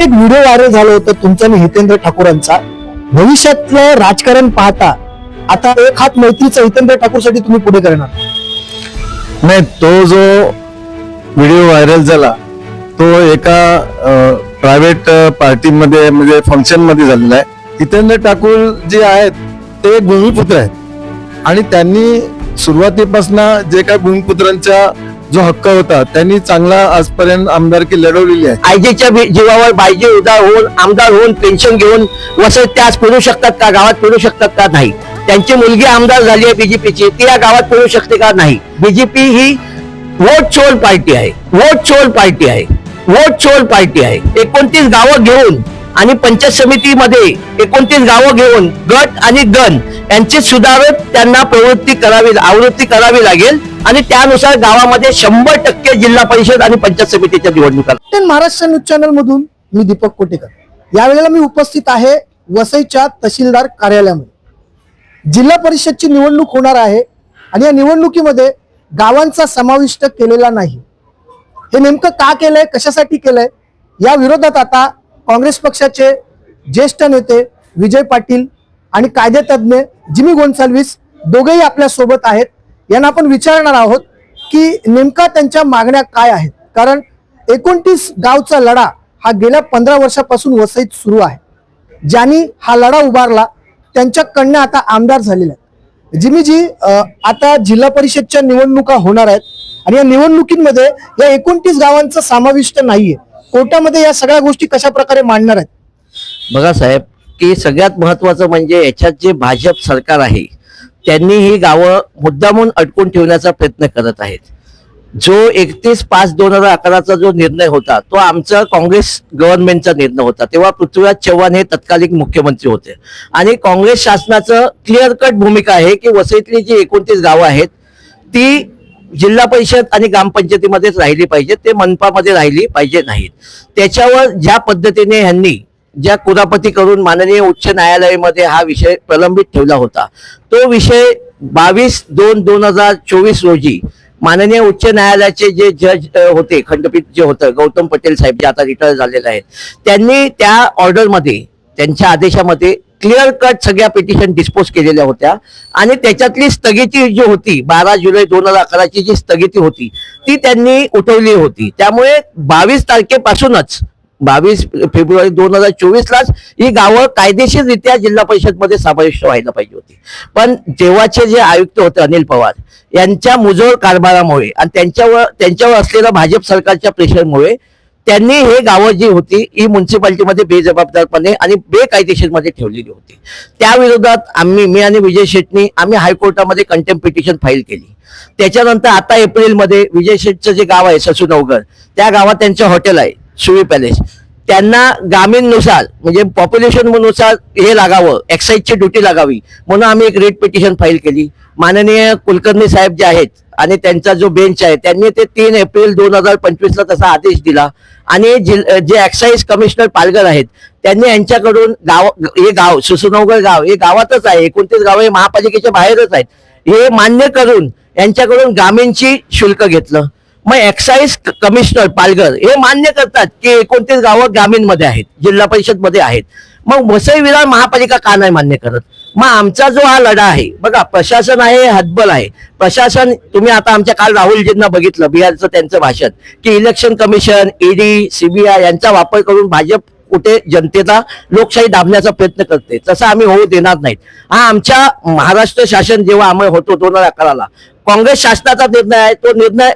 एक video viral झाला होतं तुमचा आणि हितेंद्र ठाकूरांचा. भविष्यातलं राजकारण पाहता आता एक हात मैत्रीचा हितेंद्र ठाकूरसाठी तुम्ही पुढे करणार. नाही तो जो व्हिडिओ व्हायरल झाला तो एका प्रायव्हेट पार्टीमध्ये म्हणजे फंक्शनमध्ये झालेला आहे. हितेंद्र ठाकूर जे आहेत ते भूमिपुत्र आहेत. आणि त्यांनी सुरुवातीपासून जे काय भूमिपुत्रांच्या जो हक्क होता त्यांनी चांगला आजपर्यंत आमदारकी लढवलेली आहे. आयजीच्या जीवावर बायजी उदार होऊन आमदार होऊन पेन्शन घेऊन वसत त्यास फिरू शकतात का गावात फिरू शकतात का नाही? त्यांची मुलगी आमदार झाली आहे बीजेपीची ती या गावात फिरू शकते का नाही? बीजेपी ही वोट चोल पार्टी आहे वोट चोल पार्टी आहे वोट चोल पार्टी आहे. एकोणतीस गावं घेऊन आणि पंचायत समितीमध्ये एकोणतीस गावं घेऊन गट आणि गण यांची सुधारत त्यांना प्रवृत्ती करावी आवृत्ती करावी लागेल. आणि त्यानुसार गावामध्ये शंभर टक्के जिल्हा परिषद आणि पंचायत समितीच्या निवडणुका. महाराष्ट्र न्यूज चॅनल मधून मी दीपक कोटेकर. यावेळेला मी उपस्थित आहे वसईच्या तहसीलदार कार्यालयामध्ये. जिल्हा परिषदची निवडणूक होणार आहे आणि या निवडणुकीमध्ये गावांचा समाविष्ट केलेला नाही. हे नेमकं का केलंय? कशासाठी केलंय? या विरोधात आता काँग्रेस पक्षाचे ज्येष्ठ नेते विजय पाटील आणि कायदेतज्ञ जिमी गोन्साल्विस दोघेही आपल्यासोबत आहेत. यांना आपण विचारणार आहोत की नेमका त्यांच्या मागण्या काय आहेत? कारण एकोणतीस गावचा लढा हा गेल्या पंधरा वर्षापासून वसईत सुरू आहे. ज्यांनी हा लढा उभारला त्यांच्या आता आमदार झालेल्या आहेत. जिमीजी आता जिल्हा परिषदच्या निवडणुका होणार आहेत आणि या निवडणुकीमध्ये या एकोणतीस गावांचा समाविष्ट नाहीये. कोर्टामध्ये या सगळ्या गोष्टी कशा प्रकारे मांडणार आहेत? बघा साहेब की सगळ्यात महत्वाचं म्हणजे याच्यात जे भाजप सरकार आहे त्यांनी ही गावं मुद्दामून अडकून ठेवण्याचा प्रयत्न करत आहेत. जो एकतीस पाच दोन हजार अकराचा जो निर्णय होता तो आमचा काँग्रेस गव्हर्नमेंटचा निर्णय होता. तेव्हा पृथ्वीराज चव्हाण हे तत्कालीन मुख्यमंत्री होते. आणि काँग्रेस शासनाचं क्लिअर कट भूमिका आहे की वसईतली जी एकोणतीस गावं आहेत ती जिल्हा परिषद आणि ग्रामपंचायतीमध्येच राहिली पाहिजेत ते मनपामध्ये राहिली पाहिजे नाहीत. त्याच्यावर ज्या पद्धतीने ह्यांनी ज्या कुरापती करून माननीय उच्च न्यायालयामध्ये हा विषय प्रलंबित ठेवला होता तो विषय बावीस दोन दोन हजार चोवीस रोजी माननीय उच्च न्यायालयाचे जे जज होते खंडपीठ जे होतं गौतम पटेल साहेब जे आता रिटायर झालेले आहेत त्यांनी त्या ऑर्डरमध्ये त्यांच्या आदेशामध्ये क्लिअर कट सगळ्या पिटिशन डिस्पोज केलेल्या होत्या. आणि त्याच्यातली स्थगिती जी होती बारा जुलै दोन हजार अकराची जी स्थगिती होती ती त्यांनी उठवली होती. त्यामुळे बावीस तारखेपासूनच बावीस फेब्रुवारी दोन हजार चोवीसलाच ही गावं कायदेशीररित्या जिल्हा परिषदमध्ये समाविष्ट व्हायला पाहिजे होती. पण तेव्हाचे जे आयुक्त होते अनिल पवार यांच्या मुजोर कारभारामुळे आणि त्यांच्यावर त्यांच्यावर असलेल्या भाजप सरकारच्या प्रेशरमुळे त्यांनी हे गावं जी होती ही म्युन्सिपाल्टीमध्ये बेजबाबदारपणे आणि बेकायदेशीरमध्ये ठेवलेली होती. त्या विरोधात आम्ही मी आणि विजय शेट्टी आम्ही हायकोर्टामध्ये कंटेम पिटिशन फाईल केली. त्याच्यानंतर आता एप्रिलमध्ये विजय शेठचं जे गाव आहे ससूनवगर त्या गावात त्यांचं हॉटेल आहे सुवी पॅलेस त्यांना ग्रामीणनुसार म्हणजे पॉप्युलेशननुसार हे लागावं एक्साईजची ड्युटी लागावी म्हणून आम्ही एक रेट पिटिशन फाईल केली. माननीय कुलकर्णी साहेब जे आहेत आणि त्यांचा जो बेंच आहे त्यांनी ते तीन एप्रिल दोन हजार पंचवीसला तसा आदेश दिला. आणि जे एक्साईज कमिशनर पालघर आहेत त्यांनी यांच्याकडून गाव हे गाव सुसुनवगड गाव हे गावातच आहे एकोणतीस गाव हे महापालिकेच्या बाहेरच आहेत. हे मान्य करून यांच्याकडून ग्रामीणची शुल्क घेतलं. मग एक्साईज कमिशनर पालघर हे मान्य करतात की एकोणतीस गावं ग्रामीणमध्ये आहेत जिल्हा परिषदमध्ये आहेत. मग वसई विरार महापालिका का नाही मान्य करत? मग आमचा जो हा लढा आहे बघा प्रशासन आहे हतबल आहे. प्रशासन तुम्ही आता आमच्या काल राहुलजींना बघितलं बिहारचं त्यांचं भाषण की इलेक्शन कमिशन ईडी सीबीआय यांचा वापर करून भाजप कुठे जनतेला लोकशाही दाबण्याचा प्रयत्न करते. तसं आम्ही होऊ देणार नाहीत. हा आमच्या महाराष्ट्र शासन जेव्हा आम्ही होतो दोन हजार अकराला काँग्रेस शासनाचा निर्णय आहे तो निर्णय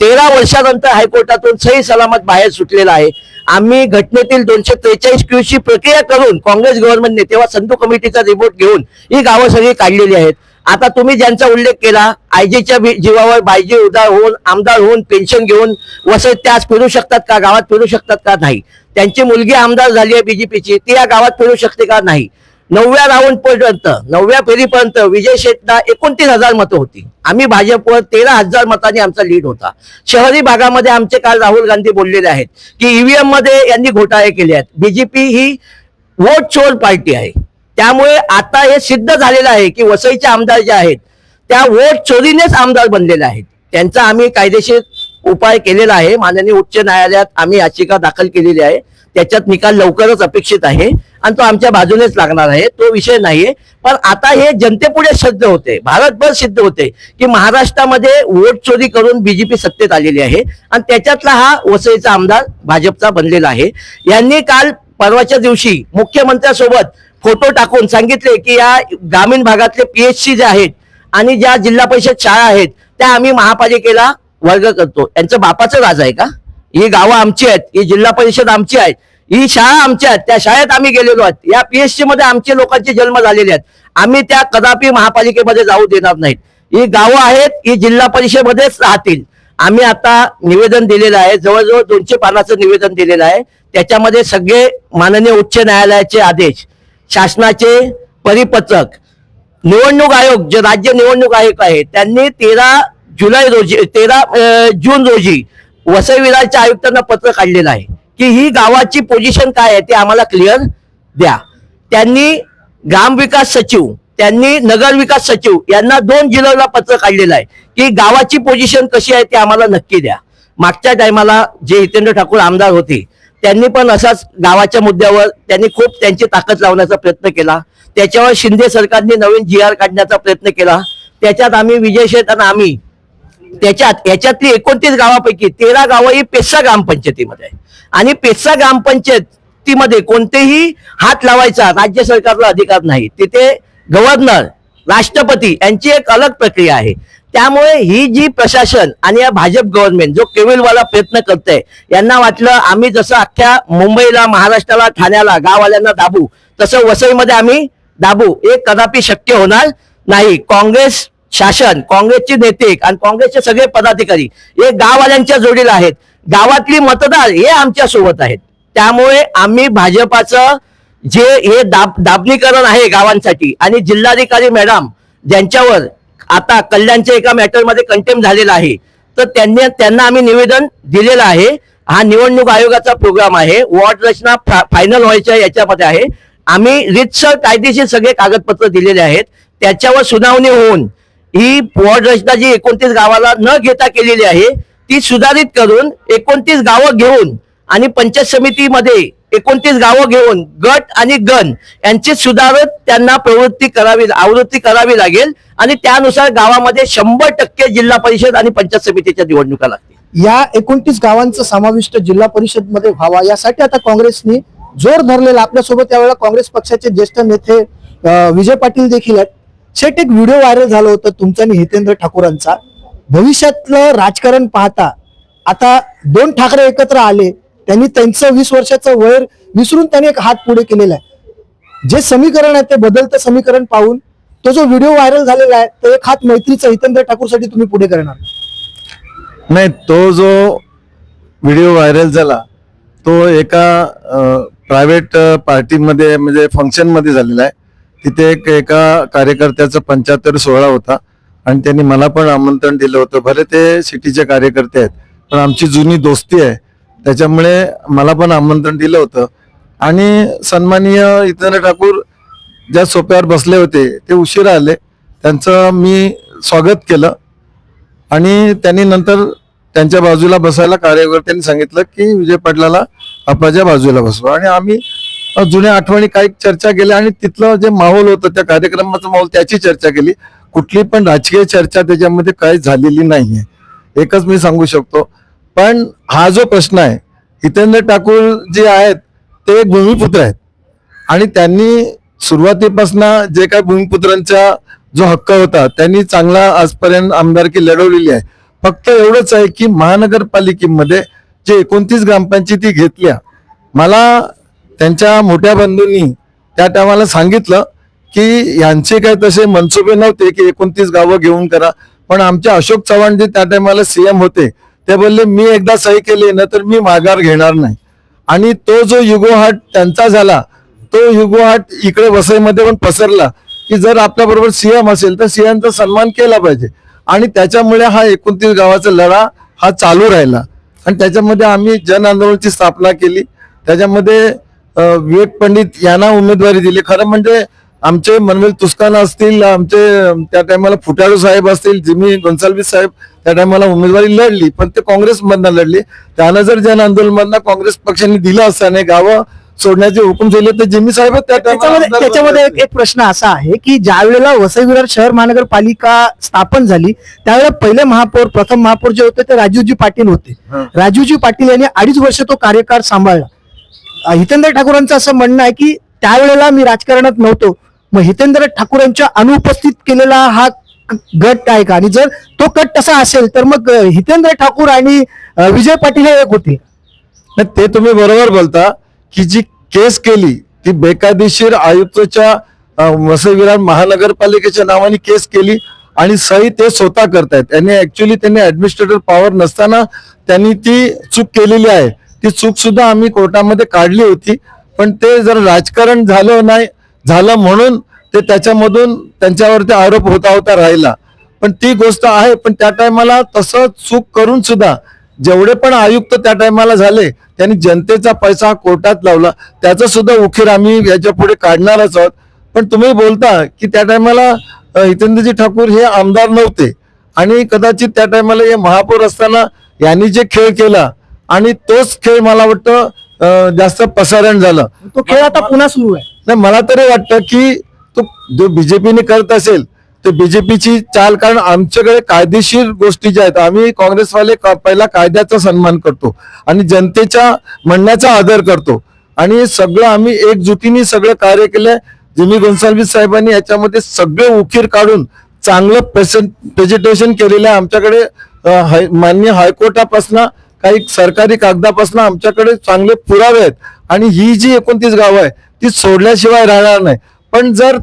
तेरा वर्षानंतर हायकोर्टातून सही सलामत बाहेर सुटलेला आहे. आम्ही घटनेतील दोनशे त्रेचाळीस क्यूची प्रक्रिया करून काँग्रेस गव्हर्नमेंटने तेव्हा संधू कमिटीचा रिपोर्ट घेऊन ही गावं सगळी काढलेली आहेत. आता तुम्ही ज्यांचा उल्लेख केला आयजीच्या बी- जीवावर बायजी उदार होऊन आमदार होऊन पेन्शन घेऊन वसत त्यास फिरू शकतात का? गावात फिरू शकतात का? नाही. त्यांची मुलगी आमदार झाली आहे बीजेपीची ती या गावात फिरू शकते का? नाही. नवव्या राऊंड पर्यंत नवव्या फेरीपर्यंत विजय शेटना एकोणतीस हजार मतं होती. आम्ही भाजपवर तेरा हजार मतांनी आमचा लीड होता. शहरी भागामध्ये आमचे काल राहुल गांधी बोललेले आहेत की ईव्हीएममध्ये यांनी घोटाळे केले आहेत. बीजेपी ही वोट चोर पार्टी आहे. त्यामुळे आता हे सिद्ध झालेलं आहे की वसईचे आमदार जे आहेत त्या वोट चोरीनेच आमदार बनलेले आहेत. त्यांचा आम्ही कायदेशीर उपाय केलेला आहे. माननीय उच्च न्यायालयात आम्ही याचिका दाखल केलेली आहे. त्याच्यात निकाल लवकरच अपेक्षित आहे आणि तो आमच्या बाजूनेच लागणार आहे. तो विषय नाहीये. पण आता हे जनतेपुढे सिद्ध होते. भारतभर सिद्ध होते की महाराष्ट्रामध्ये वोट चोरी करून बीजेपी सत्तेत आलेली आहे आणि त्याच्यातला हा वसईचा आमदार भाजपचा बनलेला आहे. यांनी काल परवाच्या दिवशी मुख्यमंत्र्यांसोबत फोटो टाकून सांगितले की या ग्रामीण भागातले पीएचसी जे आहेत आणि ज्या जिल्हा परिषद शाळा आहेत त्या आम्ही महापालिकेला वर्ग करतो. यांचं बापाचं राज आहे का? ही गावं आमची आहेत ही जिल्हा परिषद आमची आहेत ही शाळा आमच्या आहेत त्या शाळेत आम्ही गेलेलो आहोत. या पीएससी मध्ये आमचे लोकांचे जन्म झालेले आहेत. आम्ही त्या कदापि महापालिकेमध्ये जाऊ देणार नाहीत. ही गावं आहेत ही जिल्हा परिषदेमध्येच राहतील. आम्ही आता निवेदन दिलेलं आहे जवळजवळ दोनशे पानाचं निवेदन दिलेलं आहे. त्याच्यामध्ये सगळे माननीय उच्च न्यायालयाचे आदेश शासनाचे परिपत्रक निवडणूक आयोग जे राज्य निवडणूक आयोग आहे त्यांनी तेरा जुलै रोजी तेरा जून रोजी वसई विरारच्या आयुक्तांना पत्र काढलेलं आहे की ही गावाची पोझिशन काय आहे ते आम्हाला क्लिअर द्या. त्यांनी ग्रामविकास सचिव त्यांनी नगर विकास सचिव यांना दोन जिल्ह्याला पत्र काढलेलं आहे की गावाची पोझिशन कशी आहे ते आम्हाला नक्की द्या. मागच्या टायमाला जे हितेंद्र ठाकूर आमदार होते त्यांनी पण असाच गावाच्या मुद्द्यावर त्यांनी खूप त्यांची ताकद लावण्याचा प्रयत्न केला. त्याच्यावर शिंदे सरकारने नवीन जी आर काढण्याचा प्रयत्न केला. त्याच्यात आम्ही विजय शेठ आणि आम्ही त्याच्यात याच्यातली एकोणतीस गावापैकी तेरा गावं ही पेस्सा ग्रामपंचायतीमध्ये आहे आणि पेस्सा ग्रामपंचायतीमध्ये कोणतेही हात लावायचा राज्य सरकारला अधिकार नाही. तिथे गव्हर्नर राष्ट्रपती यांची एक अलग प्रक्रिया आहे. त्यामुळे ही जी प्रशासन आणि या भाजप गव्हर्नमेंट जो केविलवाला प्रयत्न करतंय यांना वाटलं आम्ही जसं अख्ख्या मुंबईला महाराष्ट्राला ठाण्याला गाववाल्यांना दाबू तसं वसईमध्ये आम्ही दाबू. हे कदापि शक्य होणार नाही. काँग्रेस शासन काँग्रेसचे नेते आणि काँग्रेसचे सगळे पदाधिकारी हे गाववाल्यांच्या जोडीला आहेत. गावातली मतदार हे आमच्यासोबत आहेत. त्यामुळे आम्ही भाजपाचं जे हे दाब दाबणीकरण आहे गावांसाठी आणि जिल्हाधिकारी मॅडम ज्यांच्यावर आता कल्याणच्या एका मॅटरमध्ये कंटेम झालेला आहे तर त्यांनी त्यांना आम्ही निवेदन दिलेलं आहे. हा निवडणूक आयोगाचा प्रोग्राम आहे. वॉर्ड रचना फायनल व्हायच्या याच्यामध्ये आहे. आम्ही रितसर कायदेशीर सगळे कागदपत्र दिलेले आहेत. त्याच्यावर सुनावणी होऊन ही वॉर्ड रचना जी एकोणतीस गावाला न घेता केलेली आहे ती सुधारित करून एकोणतीस गावं घेऊन आणि पंचायत समितीमध्ये एकोणतीस गावं घेऊन गट आणि गण यांची सुधारत त्यांना प्रवृत्ती करावी आवृत्ती करावी लागेल आणि त्यानुसार गावामध्ये शंभर टक्के जिल्हा परिषद आणि पंचायत समितीच्या निवडणुका लागतील. या एकोणतीस गावांचा समाविष्ट जिल्हा परिषदमध्ये व्हावा यासाठी आता काँग्रेसने जोर धरलेला आपल्यासोबत यावेळेला काँग्रेस पक्षाचे ज्येष्ठ नेते विजय पाटील देखील आहेत. शेट एक व्हिडिओ व्हायरल झाला होता तुमचा आणि हितेंद्र ठाकूरांचा. भविष्यातलं राजकारण पाहता आता दोन ठाकरे एकत्र आले त्यांनी त्यांचं वीस वर्षाचं वयर विसरून त्यांनी एक हात पुढे केलेला आहे. जे समीकरण आहे ते बदलतं समीकरण पाहून तो जो व्हिडिओ व्हायरल झालेला आहे तो एक हात मैत्रीचा हितेंद्र ठाकूरसाठी तुम्ही पुढे करणार. नाही तो जो व्हिडिओ व्हायरल झाला तो एका प्रायव्हेट पार्टीमध्ये म्हणजे फंक्शनमध्ये झालेला आहे. तिथे एक एका कार्यकर्त्याचा पंच्याहत्तर सोहळा होता आणि त्यांनी मला पण आमंत्रण दिलं होतं. भले ते सिटीचे कार्यकर्ते आहेत पण आमची जुनी दोस्ती आहे. त्याच्यामुळे मला पण आमंत्रण दिलं होतं. आणि सन्माननीय इतर ठाकूर ज्या सोप्यावर बसले होते ते उशिरा आले. त्यांचं मी स्वागत केलं. आणि त्यांनी नंतर त्यांच्या बाजूला बसायला कार्यकर्त्यांनी सांगितलं की विजय पाटलाला आपल्या बाजूला बसवा. आणि आम्ही जुन्या आठवणी काही चर्चा केल्या आणि तिथलं जे माहोल होतं त्या कार्यक्रमाचं माहोल त्याची चर्चा केली. कुठली पण राजकीय चर्चा त्याच्यामध्ये काही झालेली नाहीये. एकच मी सांगू शकतो. पण हा जो प्रश्न आहे हितेंद्र ठाकूर जे आहेत ते एक भूमिपुत्र आहेत. आणि त्यांनी सुरुवातीपासून जे काही भूमिपुत्रांचा जो हक्क होता त्यांनी चांगला आजपर्यंत आमदारकी लढवलेली आहे. फक्त एवढंच आहे की महानगरपालिकेमध्ये जे एकोणतीस ग्रामपंचायती घेतल्या मला त्यांच्या मोठ्या बंधूंनी त्या टायमाला सांगितलं की यांचे काही तसे मनसुबे नव्हते की एकोणतीस गावं घेऊन करा. पण आमचे अशोक चव्हाण जे त्या टायमाला सीएम होते ते बोलले मी एकदा सही केली ना तर मी माघार घेणार नाही. आणि तो जो युगोहाट त्यांचा झाला तो युगोहाट इकडे वसईमध्ये पण पसरला की जर आपल्या बरोबर सीएम असेल तर सीएमचा सन्मान केला पाहिजे. आणि त्याच्यामुळे हा एकोणतीस गावाचा लढा हा चालू राहिला. आणि त्याच्यामध्ये आम्ही जन आंदोलनाची स्थापना केली. त्याच्यामध्ये विवेक पंडित यांना उमेदवारी दिली. खरं म्हणजे आमचे मनवेल तुस्काना असतील आमचे त्या टायमाला फुटाळू साहेब असतील जिमी गोन्साल्विस साहेब त्या टायमाला उमेदवारी लढली पण ते काँग्रेसमधनं लढली. त्यानं जर जन आंदोलनमधनं काँग्रेस पक्षाने दिलं असताना गावं सोडण्याचे हुकूम दिले तर जिमी साहेब त्याच्यामध्ये एक प्रश्न असा आहे की ज्या वेळेला वसई विरार शहर महानगरपालिका स्थापन झाली त्यावेळेला पहिले महापौर प्रथम महापौर जे होते ते राजीवजी पाटील होते. राजीवजी पाटील यांनी अडीच वर्ष तो कार्यकाळ सांभाळला. हितेंद्र ठाकूरांचं असं म्हणणं आहे की त्यावेळेला मी राजकारणात नव्हतो. मग हितेंद्र ठाकूरांच्या अनुपस्थित केलेला हा गट आहे का? आणि जर तो कट तसा असेल तर मग हितेंद्र ठाकूर आणि विजय पाटील हे एक होते. ते तुम्ही बरोबर बोलता की जी केस केली ती बेकायदेशीर आयुक्तच्या अं, महानगरपालिकेच्या नावाने केस केली आणि सही ते स्वतः करतायत. त्यांनी ऍक्च्युली त्यांनी ऍडमिनिस्ट्रेटर पॉवर नसताना त्यांनी ती चूक केलेली आहे. ती चूक सुद्धा आम्ही कोर्टामध्ये काढली होती. पण ते जर राजकारण झालं नाही झालं म्हणून ते त्याच्यामधून त्यांच्यावरती आरोप होता होता राहिला. पण ती गोष्ट आहे पण त्या टायमाला तसं चूक करून सुद्धा जेवढे पण आयुक्त त्या टायमाला झाले त्यांनी जनतेचा पैसा कोर्टात लावला. त्याचा सुद्धा उखीर आम्ही याच्यापुढे काढणारच आहोत. पण तुम्ही बोलता की त्या टायमाला हितेंद्रजी ठाकूर हे आमदार नव्हते. आणि कदाचित त्या टायमाला हे महापौर असताना यांनी जे खेळ केला आणि तोच खेळ मला वाटतं जास्त प्रसारण झालं. तो खेळ आता पुन्हा सुरू आहे. नाही मला तरी वाटतं की तो जो बीजेपीने करत असेल तर बीजेपीची चाल कारण आमच्याकडे कायदेशीर गोष्टी ज्या आहेत आम्ही काँग्रेसवाले का- पहिला कायद्याचा सन्मान करतो आणि जनतेच्या म्हणण्याचा आदर करतो. आणि सगळं आम्ही एकजुटीने सगळं कार्य केलंय. जिमी गोन्साल्विस साहेबांनी याच्यामध्ये सगळे उखीर काढून चांगलं प्रेझेंटेशन केलेलं आहे आमच्याकडे मान्य हायकोर्टापासून काही सरकारी कागदापासून आमच्याकडे चांगले पुरावे आहेत. आणि ही जी एकोणतीस गावं आहे ती सोडल्याशिवाय राहणार नाही. पण जर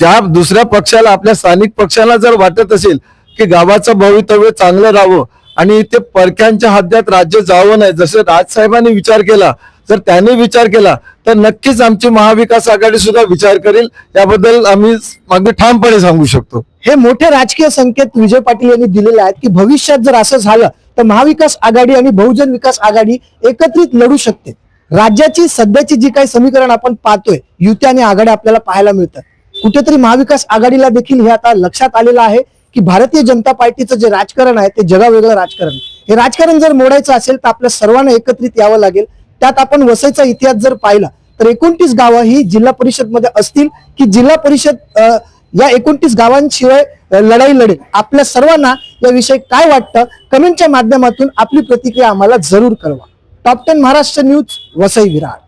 त्या दुसऱ्या पक्षाला आपल्या स्थानिक पक्षाला जर वाटत असेल की गावाचं भवितव्य चांगलं राहावं आणि ते परक्यांच्या हद्द्यात राज्य जावं नाही जसं राजसाहेबांनी विचार केला जर त्याने विचार केला तर नक्कीच आमची महाविकास आघाडी सुद्धा विचार करेल. याबद्दल आम्ही अगदी ठामपणे सांगू शकतो. हे मोठे राजकीय संकेत विजय पाटील यांनी दिलेले आहेत की भविष्यात जर असं झालं तर महाविकास आघाडी आणि बहुजन विकास आघाडी एकत्रित लढू शकते. राज्याची सध्याची जी काही समीकरण आपण पाहतोय युती आणि आघाडी आपल्याला पाहायला मिळतं कुठेतरी महाविकास आघाडीला देखील हे आता लक्षात आलेलं आहे की भारतीय जनता पार्टीचं जे राजकारण आहे ते जगावेगळं राजकारण. हे राजकारण जर मोडायचं असेल तर आपल्या सर्वांना एकत्रित यावं लागेल. त्यात आपण वसईचा इतिहास जर पाहिला तर एकोणतीस गावं ही जिल्हा परिषदमध्ये असतील की जिल्हा परिषद या एकोणतीस गावांशिवाय लढाई लढेल. आपल्या सर्वांना याविषयी काय वाटतं? कमेंटच्या माध्यमातून आपली प्रतिक्रिया आम्हाला जरूर कळवा. Top ten Maharashtra news Vasai Virar